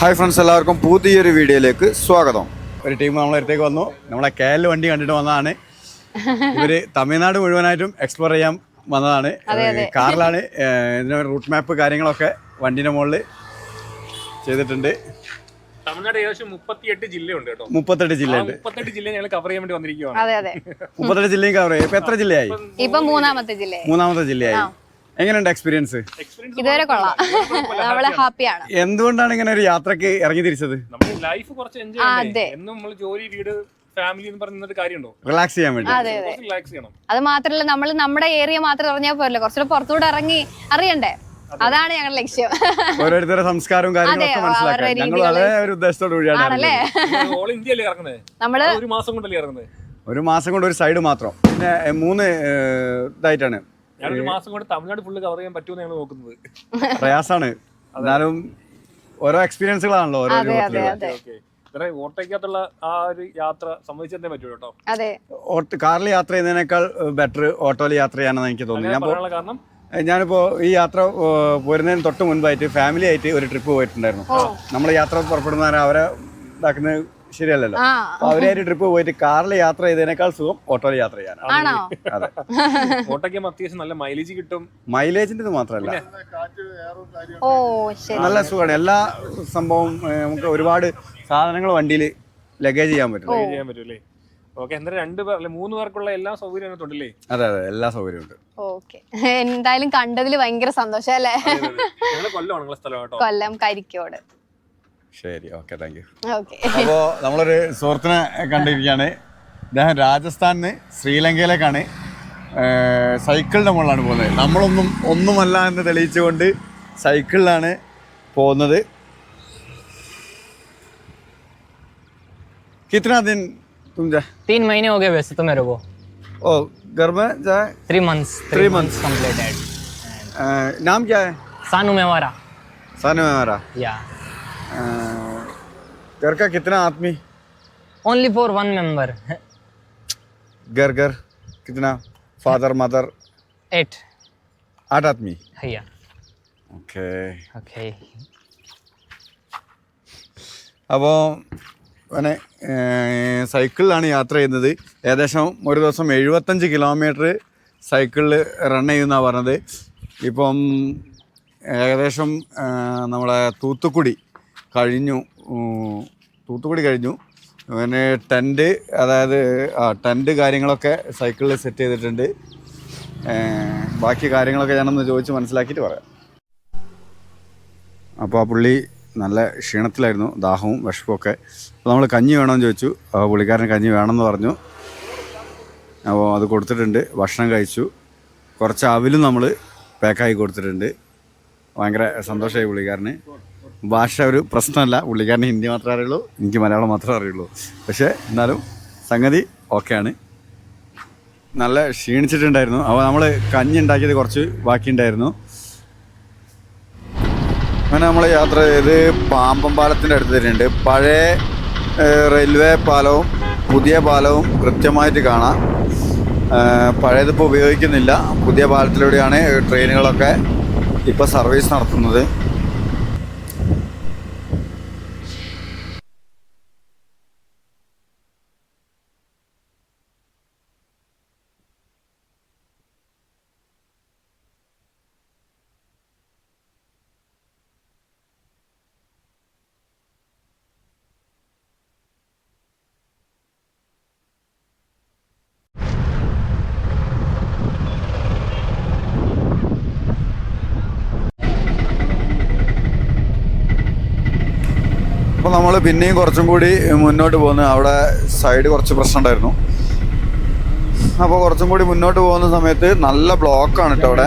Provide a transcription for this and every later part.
Hi friends എല്ലാവർക്കും പുതിയൊരു വീഡിയോയിലേക്ക് സ്വാഗതം. ഒരു ടീം നമ്മളെ അടുത്തേക്ക് വന്നു. നമ്മളെ കെ എൽ വണ്ടി കണ്ടിട്ട് വന്നതാണ്. ഇവർ തമിഴ്നാട് മുഴുവനായിട്ടും എക്സ്പ്ലോർ ചെയ്യാൻ വന്നതാണ്. കാറിലാണ് ഇതിന് റൂട്ട് മാപ്പ് കാര്യങ്ങളൊക്കെ വണ്ടിന്റെ മുകളിൽ ചെയ്തിട്ടുണ്ട്. തമിഴ്നാട് ഏകദേശം മുപ്പത്തിയെട്ട് ജില്ലയുണ്ട് കേട്ടോ. മുപ്പത്തെട്ട് ജില്ലയുണ്ട്. മുപ്പത്തെട്ട് ജില്ല ഞങ്ങൾ കവർ ചെയ്യാൻ വേണ്ടി വന്നിരിക്കുകയാണ് അതെ അതെ. മുപ്പത്തെട്ട് ജില്ലയും കവർ ചെയ്യും. ഇപ്പൊ എത്ര ജില്ലയായി? ഇപ്പൊ മൂന്നാമത്തെ ജില്ലയായി മൂന്നാമത്തെ ജില്ലയായി. എങ്ങനെയുണ്ട് എക്സ്പീരിയൻസ് ഇതുവരെ കൊള്ളാം. നമ്മൾ ഹാപ്പിയാണ് എന്തുകൊണ്ടാണ് ഇങ്ങനെ ഒരു യാത്രയ്ക്ക് ഇറങ്ങി തിരിച്ചത്? ലൈഫ് കുറച്ച് എൻജോയ് ചെയ്യണ്ടേ എന്നും നമ്മൾ ജോലി വീട് ഫാമിലി എന്ന് പറഞ്ഞ നിന്നിട്ട് കാര്യമുണ്ടോ? റിലാക്സ് ചെയ്യാൻ വേണ്ടി. അതെ അതെ. കുറച്ച് റിലാക്സ് ചെയ്യണം. അത് മാത്രല്ല നമ്മൾ നമ്മുടെ ഏരിയ മാത്രം അറിഞ്ഞാൽ പോരല്ലോ. കുറച്ചുകൂടെ പുറത്തുകൂടെ ഇറങ്ങി അറിയണ്ടേ? അതാണ് ഞങ്ങളുടെ ലക്ഷ്യം. ഓരോരുത്തരുടെ സംസ്കാരവും കാര്യങ്ങളൊക്കെ അതെ, മനസ്സിലാക്കാൻ. അവരുടെ ഞങ്ങൾ അതേ ഒരു ഉദ്ദേശത്തോടു കൂടിയാണ് ആണല്ലേ? ഇറങ്ങിയത്. ഓൾ ഇന്ത്യ അല്ലേ ഇറങ്ങുന്നത് നമ്മൾ ഒരു മാസം കൊണ്ടല്ലേ ഇറങ്ങുന്നത് ഒരു മാസം കൊണ്ട് ഒരു സൈഡ് മാത്രം. പിന്നെ മൂന്ന് ഏ, ഇതായിട്ടാണ്. ഞാൻ ഒരു മാസം കൊണ്ട് തമിഴ്നാട് ഫുള്ള് കവർ ചെയ്യാൻ പറ്റുമെന്ന് ഞങ്ങൾ നോക്കുന്നത്. പ്രയാസാണ്. എന്നാലും ഓരോ എക്സ്പീരിയൻസുകളാണല്ലോ ഓരോ രൂപത്തിലുള്ള ഇത്ര ഓട്ടയ്ക്കകത്തുള്ള ആ ഒരു യാത്ര സമ്മതിച്ചതേ പറ്റൂ കേട്ടോ. കാറിൽ യാത്ര ചെയ്യുന്നതിനേക്കാൾ ബെറ്റർ ഓട്ടോയിൽ യാത്ര ചെയ്യാനെന്ന് എനിക്ക് തോന്നുന്നു ഞാൻ കാരണം? ഞാനിപ്പോൾ ഈ യാത്ര പോരുന്നതിന് തൊട്ട് മുൻപായിട്ട് ഫാമിലി ആയിട്ട് ഒരു ട്രിപ്പ് പോയിട്ടുണ്ടായിരുന്നു. നമ്മൾ യാത്ര പുറപ്പെടുന്ന അവരെ ഇതാക്കുന്നത് ശരിയല്ലല്ലോ. അവരായിട്ട് ട്രിപ്പ് പോയിട്ട് കാറിൽ യാത്ര ചെയ്തതിനേക്കാൾ സുഖം ഓട്ടോയിൽ യാത്ര ചെയ്യാനാണ്. ആണോ? അതെ. ഓട്ടയ്ക്ക് അത്യാവശ്യം നല്ല മൈലേജ് കിട്ടും. മൈലേജിന്റെ മാത്രമല്ല. ഓ ശരി. നല്ല സുഖമാണ്. എല്ലാ സംഭവം നമുക്ക് ഒരുപാട് സാധനങ്ങൾ വണ്ടിയിൽ ലഗേജ് ചെയ്യാൻ പറ്റും. ലഗേജ് ചെയ്യാൻ പറ്റും ഓക്കെ എന്തായാലും രണ്ട് പേർ മൂന്ന് പേർക്കുള്ള എല്ലാ സൗകര്യം അതിനകത്തുണ്ടല്ലേ? അതെ അതെ എല്ലാ സൗകര്യവും ഉണ്ട്. ഓക്കെ. എന്തായാലും കണ്ടതിൽ ഭയങ്കര സന്തോഷം അല്ലേ? കൊല്ലം കരിക്കോട്. ശരി ഓക്കെ താങ്ക് യു ഓക്കെ അപ്പോൾ നമ്മളൊരു സുഹൃത്തിനെ കണ്ടിരിക്കുകയാണ് ഇദ്ദേഹം രാജസ്ഥാനിൽ നിന്ന് ശ്രീലങ്കയിലേക്കാണ് ഏർ, സൈക്കിളിൻ്റെ മുകളിലാണ് പോകുന്നത് നമ്മളൊന്നും ഒന്നുമല്ല എന്ന് തെളിയിച്ചുകൊണ്ട് സൈക്കിളിലാണ് പോകുന്നത് कितना दिन तुम जा तीन महीने हो गए वैसे तो मेरे को ओ घर में जाए three months Three months. completed uh, नाम क्या है सानू मेवारा सानू है हमारा या अह, घर का कितना आदमी ओनली फॉर वन मेंबर घर घर कितना फादर मदर एट आठ आदमी या ഓക്കെ ओके അപ്പോൾ പിന്നെ സൈക്കിളിലാണ് യാത്ര ചെയ്യുന്നത് ഏകദേശം ഒരു ദിവസം എഴുപത്തഞ്ച് കിലോമീറ്റർ സൈക്കിളിൽ റൺ ചെയ്യുന്നതാണ് പറഞ്ഞത് ഇപ്പം ഏകദേശം ആ, നമ്മളെ തൂത്തുക്കുടി കഴിഞ്ഞു. തൂത്തുക്കുടി കഴിഞ്ഞു. പിന്നെ ടെന്റ് അതായത് ആ ടെന്റ് കാര്യങ്ങളൊക്കെ സൈക്കിളിൽ സെറ്റ് ചെയ്തിട്ടുണ്ട്. ബാക്കി കാര്യങ്ങളൊക്കെ ഞാനൊന്ന് ചോദിച്ച് മനസ്സിലാക്കിയിട്ട് പറയാം. അപ്പോൾ ആ പുള്ളി നല്ല ക്ഷീണത്തിലായിരുന്നു. ദാഹവും വിഷമൊക്കെ അപ്പോൾ നമ്മൾ കഞ്ഞി വേണമെന്ന് ചോദിച്ചു. പുള്ളിക്കാരൻ കഞ്ഞി വേണമെന്ന് പറഞ്ഞു. അപ്പോൾ അത് കൊടുത്തിട്ടുണ്ട്. ഭക്ഷണം കഴിച്ചു. കുറച്ച് അവിലും നമ്മൾ പാക്കായി കൊടുത്തിട്ടുണ്ട്. ഭയങ്കര സന്തോഷമായി പുള്ളിക്കാരന്. ഭാഷ ഒരു പ്രശ്നമല്ല. പുള്ളിക്കാരന് ഹിന്ദി മാത്രമേ അറിയുള്ളൂ എനിക്ക് മലയാളം മാത്രമേ അറിയുള്ളൂ. പക്ഷേ എന്നാലും സംഗതി ഓക്കെയാണ്. നല്ല ക്ഷീണിച്ചിട്ടുണ്ടായിരുന്നു. അപ്പോൾ നമ്മൾ കഞ്ഞി ഉണ്ടാക്കിയത് കുറച്ച് ബാക്കിയുണ്ടായിരുന്നു. അങ്ങനെ നമ്മൾ യാത്ര ചെയ്ത് പാമ്പം പാലത്തിന്റെ അടുത്ത് തന്നെയുണ്ട് പഴയ റെയിൽവേ പാലവും പുതിയ പാലവും കൃത്യമായിട്ട് കാണാം. പഴയതിപ്പോൾ ഉപയോഗിക്കുന്നില്ല. പുതിയ പാലത്തിലൂടെയാണ് ട്രെയിനുകളൊക്കെ ഇപ്പോൾ സർവീസ് നടത്തുന്നത്. പിന്നെയും കുറച്ചും കൂടി മുന്നോട്ട് പോകുന്നു. അവിടെ സൈഡ് കുറച്ച് പ്രശ്നം ഉണ്ടായിരുന്നു അപ്പോൾ കുറച്ചും കൂടി മുന്നോട്ട് പോകുന്ന സമയത്ത് നല്ല ബ്ലോക്കാണ് കേട്ടോ അവിടെ.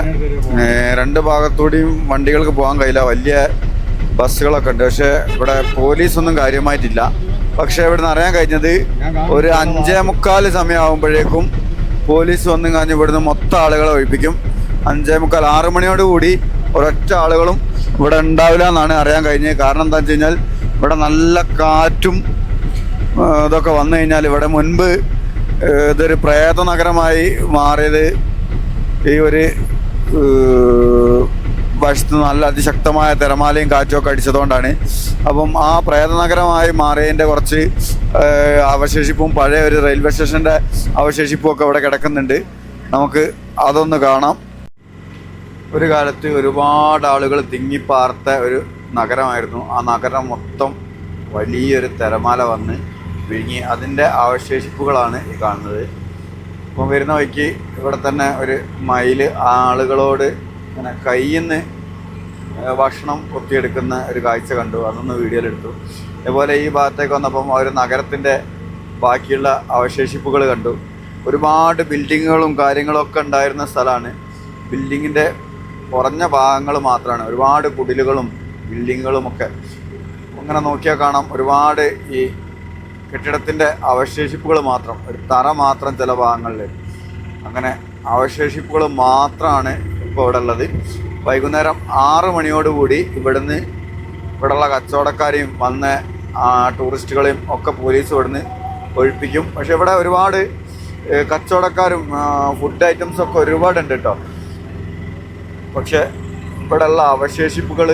രണ്ട് ഭാഗത്തൂടിയും വണ്ടികൾക്ക് പോകാൻ കഴിയില്ല. വലിയ ബസ്സുകളൊക്കെ ഉണ്ട്. പക്ഷേ ഇവിടെ പോലീസൊന്നും കാര്യമായിട്ടില്ല. പക്ഷേ നിന്ന് അറിയാൻ കഴിഞ്ഞത് ഒരു അഞ്ചേ മുക്കാൽ സമയമാകുമ്പോഴേക്കും പോലീസ് വന്നു കഴിഞ്ഞ് ഇവിടുന്ന് മൊത്തം ആളുകളെ ഒഴിപ്പിക്കും. അഞ്ചേ മുക്കാൽ ആറ് മണിയോട് കൂടി ഒരൊറ്റ ആളുകളും ഇവിടെ ഉണ്ടാവില്ല എന്നാണ് അറിയാൻ കഴിഞ്ഞത്. കാരണം എന്താ വെച്ച് കഴിഞ്ഞാൽ ഇവിടെ നല്ല കാറ്റും ഇതൊക്കെ വന്നു കഴിഞ്ഞാൽ ഇവിടെ മുൻപ് ഇതൊരു പ്രേത നഗരമായി മാറിയത്. ഈ ഒരു വശത്ത് നല്ല അതിശക്തമായ തിരമാലയും കാറ്റുമൊക്കെ അടിച്ചതുകൊണ്ടാണ്. അപ്പം ആ പ്രേതനഗരമായി മാറിയതിന്റെ കുറച്ച് അവശേഷിപ്പും പഴയ ഒരു റെയിൽവേ സ്റ്റേഷന്റെ അവശേഷിപ്പും ഒക്കെ ഇവിടെ കിടക്കുന്നുണ്ട്. നമുക്ക് അതൊന്ന് കാണാം. ഒരു കാലത്ത് ഒരുപാട് ആളുകൾ തിങ്ങിപ്പാർത്ത ഒരു നഗരമായിരുന്നു. ആ നഗരം മൊത്തം വലിയൊരു തിരമാല വന്ന് വിഴുങ്ങി. അതിന്റെ അവശേഷിപ്പുകളാണ് ഈ കാണുന്നത്. ഇപ്പം വരുന്ന വഴിക്ക് ഇവിടെ തന്നെ ഒരു മയിൽ ആളുകളോട് ഇങ്ങനെ കയ്യിൽ നിന്ന് ഭക്ഷണം കൊത്തിയെടുക്കുന്ന ഒരു കാഴ്ച കണ്ടു. അതൊന്ന് വീഡിയോയിലെടുത്തു അതുപോലെ ഈ ഭാഗത്തേക്ക് വന്നപ്പം ഒരു നഗരത്തിന്റെ ബാക്കിയുള്ള അവശേഷിപ്പുകൾ കണ്ടു. ഒരുപാട് ബിൽഡിങ്ങുകളും കാര്യങ്ങളൊക്കെ ഉണ്ടായിരുന്ന സ്ഥലമാണ്. ബിൽഡിങ്ങിന്റെ കുറഞ്ഞ ഭാഗങ്ങൾ മാത്രമാണ്. ഒരുപാട് കുടിലുകളും ബിൽഡിങ്ങുകളും ഒക്കെ അങ്ങനെ നോക്കിയാൽ കാണാം ഒരുപാട് ഈ കെട്ടിടത്തിന്റെ അവശേഷിപ്പുകൾ മാത്രം ഒരു തറ മാത്രം ചില ഭാഗങ്ങളിൽ. അങ്ങനെ അവശേഷിപ്പുകൾ മാത്രമാണ് ഇപ്പോൾ ഇവിടെ ഉള്ളത്. വൈകുന്നേരം ആറ് മണിയോടുകൂടി ഇവിടുന്ന് ഇവിടെയുള്ള കച്ചവടക്കാരെയും വന്ന ടൂറിസ്റ്റുകളെയും ഒക്കെ പോലീസ് ഇവിടുന്ന് ഒഴിപ്പിക്കും. പക്ഷെ ഇവിടെ ഒരുപാട് കച്ചവടക്കാരും ഫുഡ് ഐറ്റംസൊക്കെ ഒരുപാടുണ്ട് കേട്ടോ. പക്ഷെ ഇവിടെയുള്ള അവശേഷിപ്പുകൾ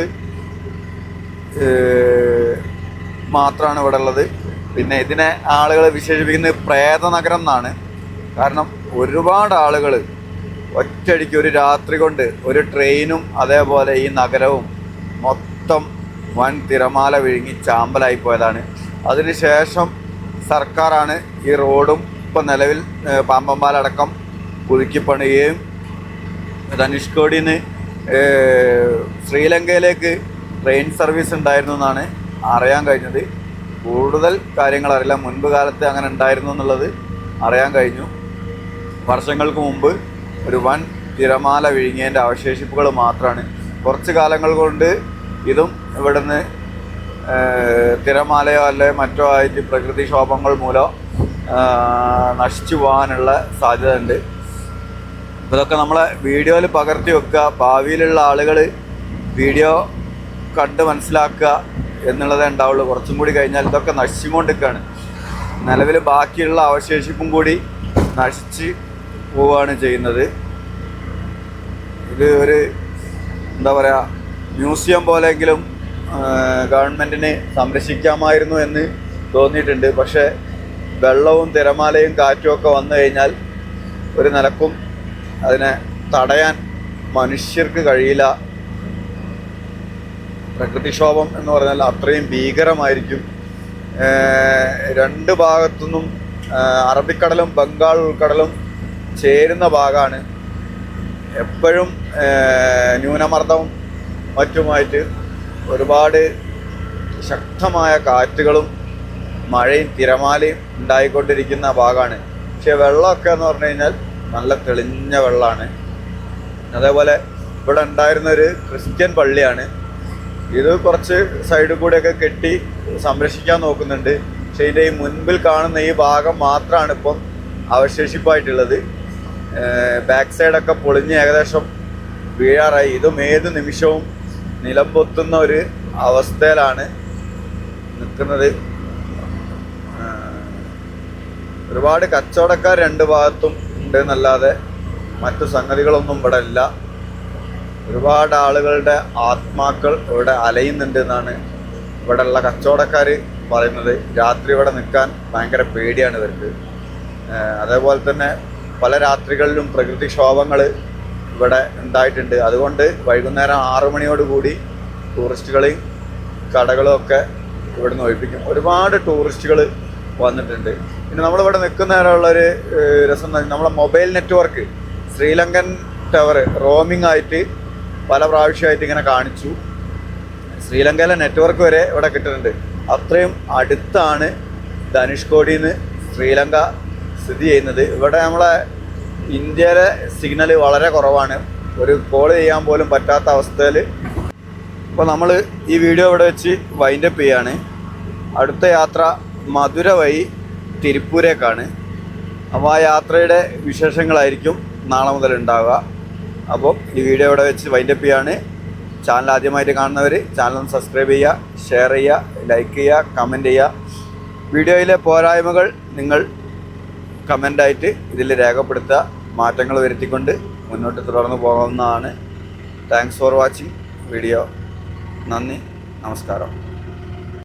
മാത്രമാണ് ഇവിടെ ഉള്ളത് പിന്നെ ഇതിനെ ആളുകൾ വിശേഷിപ്പിക്കുന്നത് പ്രേത നഗരം എന്നാണ്. കാരണം ഒരുപാട് ആളുകൾ ഒറ്റടിക്ക് ഒരു രാത്രി കൊണ്ട് ഒരു ട്രെയിനും അതേപോലെ ഈ നഗരവും മൊത്തം വൻ തിരമാല വിഴുങ്ങി ചാമ്പലായി പോയതാണ്. അതിനുശേഷം സർക്കാരാണ് ഈ റോഡും ഇപ്പം നിലവിൽ പാമ്പമ്പാലടക്കം പുതുക്കി പണിയുകയും ധനുഷ്കോടിന്ന് ശ്രീലങ്കയിലേക്ക് ട്രെയിൻ സർവീസ് ഉണ്ടായിരുന്നു എന്നാണ് അറിയാൻ കഴിഞ്ഞത്. കൂടുതൽ കാര്യങ്ങൾ അറിയില്ല. മുൻപ് കാലത്ത് അങ്ങനെ ഉണ്ടായിരുന്നു എന്നുള്ളത് അറിയാൻ കഴിഞ്ഞു. വർഷങ്ങൾക്ക് മുമ്പ് ഒരു വൻ തിരമാല വിഴുങ്ങിയതിന്റെ അവശേഷിപ്പുകൾ മാത്രമാണ് കുറച്ച് കാലങ്ങൾ കൊണ്ട് ഇതും ഇവിടുന്ന് തിരമാലയോ അല്ലെ മറ്റോ ആയിട്ട് പ്രകൃതിക്ഷോഭങ്ങൾ മൂലം നശിച്ചു പോകാനുള്ള സാധ്യത ഉണ്ട് ഇതൊക്കെ നമ്മളെ വീഡിയോയിൽ പകർത്തി വെക്കുക. ഭാവിയിലുള്ള ആളുകൾ വീഡിയോ കണ്ട് മനസ്സിലാക്കുക എന്നുള്ളതേ ഉണ്ടാവുള്ളൂ. കുറച്ചും കൂടി കഴിഞ്ഞാൽ ഇതൊക്കെ നശിച്ചുകൊണ്ടിരിക്കുകയാണ്. നിലവിൽ ബാക്കിയുള്ള അവശേഷിപ്പും കൂടി നശിച്ച് പോവുകയാണ് ചെയ്യുന്നത്. ഇത് ഒരു എന്താ പറയുക മ്യൂസിയം പോലെയെങ്കിലും ഗവൺമെന്റിന് സംരക്ഷിക്കാമായിരുന്നു എന്ന് തോന്നിയിട്ടുണ്ട്. പക്ഷേ വെള്ളവും തിരമാലയും കാറ്റും ഒക്കെ വന്നു കഴിഞ്ഞാൽ ഒരു നിലക്കും അതിനെ തടയാൻ മനുഷ്യർക്ക് കഴിയില്ല. പ്രകൃതിക്ഷോഭം എന്ന് പറഞ്ഞാൽ അത്രയും ഭീകരമായിരിക്കും. രണ്ട് ഭാഗത്തുനിന്നും അറബിക്കടലും ബംഗാൾ ഉൾക്കടലും ചേരുന്ന ഭാഗമാണ് എപ്പോഴും ന്യൂനമർദ്ദവും മറ്റുമായിട്ട് ഒരുപാട് ശക്തമായ കാറ്റുകളും മഴയും തിരമാലയും ഉണ്ടായിക്കൊണ്ടിരിക്കുന്ന ഭാഗമാണ് പക്ഷെ വെള്ളമൊക്കെ എന്ന് പറഞ്ഞു കഴിഞ്ഞാൽ നല്ല തെളിഞ്ഞ വെള്ളമാണ് അതേപോലെ ഇവിടെ ഉണ്ടായിരുന്നൊരു ക്രിസ്ത്യൻ പള്ളിയാണ്. ഇത് കുറച്ച് സൈഡിൽ കൂടെയൊക്കെ കെട്ടി സംരക്ഷിക്കാൻ നോക്കുന്നുണ്ട്. പക്ഷേ ഇതിന്റെ ഈ മുൻപിൽ കാണുന്ന ഈ ഭാഗം മാത്രമാണ് ഇപ്പം അവശേഷിപ്പായിട്ടുള്ളത്. ബാക്ക് സൈഡൊക്കെ പൊളിഞ്ഞ് ഏകദേശം വീഴാറായി. ഇതും ഏത് നിമിഷവും നിലംപൊത്തുന്ന ഒരു അവസ്ഥയിലാണ് നിൽക്കുന്നത്. ഒരുപാട് കച്ചവടക്കാർ രണ്ട് ഭാഗത്തും ഉണ്ട് എന്നല്ലാതെ മറ്റു സംഗതികളൊന്നും ഇവിടെ ഇല്ല. ഒരുപാട് ആളുകളുടെ ആത്മാക്കൾ ഇവിടെ അലയുന്നുണ്ട് എന്നാണ് ഇവിടെയുള്ള കച്ചവടക്കാർ പറയുന്നത്. രാത്രി ഇവിടെ നിൽക്കാൻ ഭയങ്കര പേടിയാണ് ഇവർക്ക്. അതേപോലെ തന്നെ പല രാത്രികളിലും പ്രകൃതിക്ഷോഭങ്ങൾ ഇവിടെ ഉണ്ടായിട്ടുണ്ട്. അതുകൊണ്ട് വൈകുന്നേരം ആറു മണിയോടുകൂടി ടൂറിസ്റ്റുകളെയും കടകളും ഒക്കെ ഇവിടെ നിന്ന് ഒഴിപ്പിക്കും. ഒരുപാട് ടൂറിസ്റ്റുകൾ വന്നിട്ടുണ്ട്. പിന്നെ നമ്മളിവിടെ നിൽക്കുന്ന നേരമുള്ളൊരു രസം നമ്മളെ mobile network Sri Lankan tower roaming ആയിട്ട് പല പ്രാവശ്യമായിട്ട് ഇങ്ങനെ കാണിച്ചു. ശ്രീലങ്കയിലെ നെറ്റ്വർക്ക് വരെ ഇവിടെ കിട്ടുന്നുണ്ട്. അത്രയും അടുത്താണ് ധനുഷ്കോടിയിൽ നിന്ന് ശ്രീലങ്ക സ്ഥിതി ചെയ്യുന്നത്. ഇവിടെ നമ്മളെ ഇന്ത്യയിലെ സിഗ്നൽ വളരെ കുറവാണ്. ഒരു കോൾ ചെയ്യാൻ പോലും പറ്റാത്ത അവസ്ഥയിൽ അപ്പോൾ നമ്മൾ ഈ വീഡിയോ ഇവിടെ വെച്ച് വൈൻഡപ്പ് ചെയ്യാണ്. അടുത്ത യാത്ര മധുര വഴി തിരുപ്പൂരേക്കാണ്. അപ്പോൾ ആ യാത്രയുടെ വിശേഷങ്ങളായിരിക്കും നാളെ മുതൽ ഉണ്ടാവുക. അപ്പോൾ ഈ വീഡിയോ ഇവിടെ വെച്ച് വൈൻഡപ്പ് ചെയ്യാണ്. ചാനൽ ആദ്യമായിട്ട് കാണുന്നവർ ചാനൽ സബ്സ്ക്രൈബ് ചെയ്യുക ഷെയർ ചെയ്യുക ലൈക്ക് ചെയ്യുക കമന്റ് ചെയ്യുക. വീഡിയോയിലെ പോരായ്മകൾ നിങ്ങൾ കമന്റായിട്ട് ഇതിൽ രേഖപ്പെടുത്തുക. മാറ്റങ്ങൾ വരുത്തിക്കൊണ്ട് മുന്നോട്ട് തുടർന്ന് പോകാവുന്നതാണ്. താങ്ക്സ് ഫോർ വാച്ചിങ് വീഡിയോ നന്ദി. നമസ്കാരം.